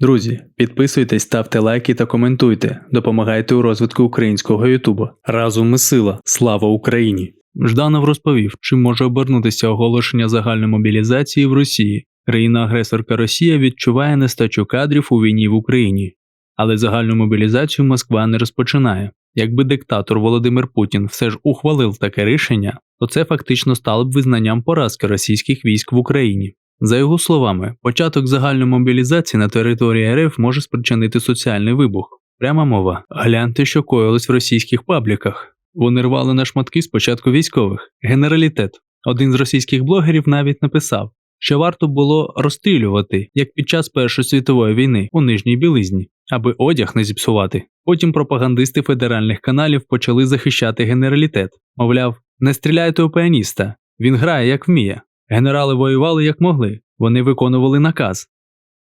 Друзі, підписуйтесь, ставте лайки та коментуйте. Допомагайте у розвитку українського Ютубу. Разом ми сила. Слава Україні! Жданов розповів, чим може обернутися оголошення загальної мобілізації в Росії. Країна-агресорка Росія відчуває нестачу кадрів у війні в Україні, але загальну мобілізацію Москва не розпочинає. Якби диктатор Володимир Путін все ж ухвалив таке рішення, то це фактично стало б визнанням поразки російських військ в Україні. За його словами, початок загальної мобілізації на території РФ може спричинити соціальний вибух. Пряма мова. Гляньте, що коїлось в російських пабліках. Вони рвали на шматки спочатку військових. Генералітет. Один з російських блогерів навіть написав, що варто було розстрілювати, як під час Першої світової війни у нижній білизні, аби одяг не зіпсувати. Потім пропагандисти федеральних каналів почали захищати генералітет. Мовляв, не стріляйте у піаніста, він грає як вміє. Генерали воювали як могли, вони виконували наказ.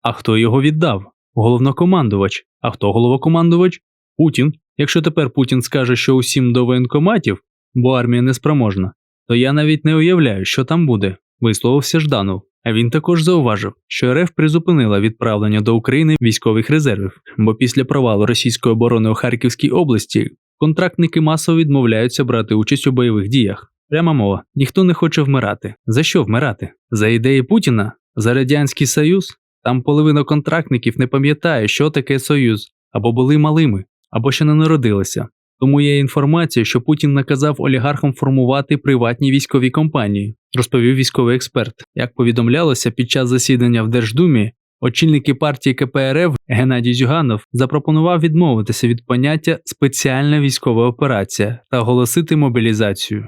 А хто його віддав? Головнокомандувач. А хто головнокомандувач? Путін. Якщо тепер Путін скаже, що усім до воєнкоматів, бо армія неспроможна, то я навіть не уявляю, що там буде, висловився Жданов. А він також зауважив, що РФ призупинила відправлення до України військових резервів, бо після провалу російської оборони у Харківській області контрактники масово відмовляються брати участь у бойових діях. Пряма мова, ніхто не хоче вмирати. За що вмирати? За ідеї Путіна? За Радянський Союз? Там половина контрактників не пам'ятає, що таке Союз, або були малими, або ще не народилися. Тому є інформація, що Путін наказав олігархам формувати приватні військові компанії, розповів військовий експерт. Як повідомлялося під час засідання в Держдумі, очільники партії КПРФ Геннадій Зюганов запропонував відмовитися від поняття спеціальна військова операція та оголосити мобілізацію.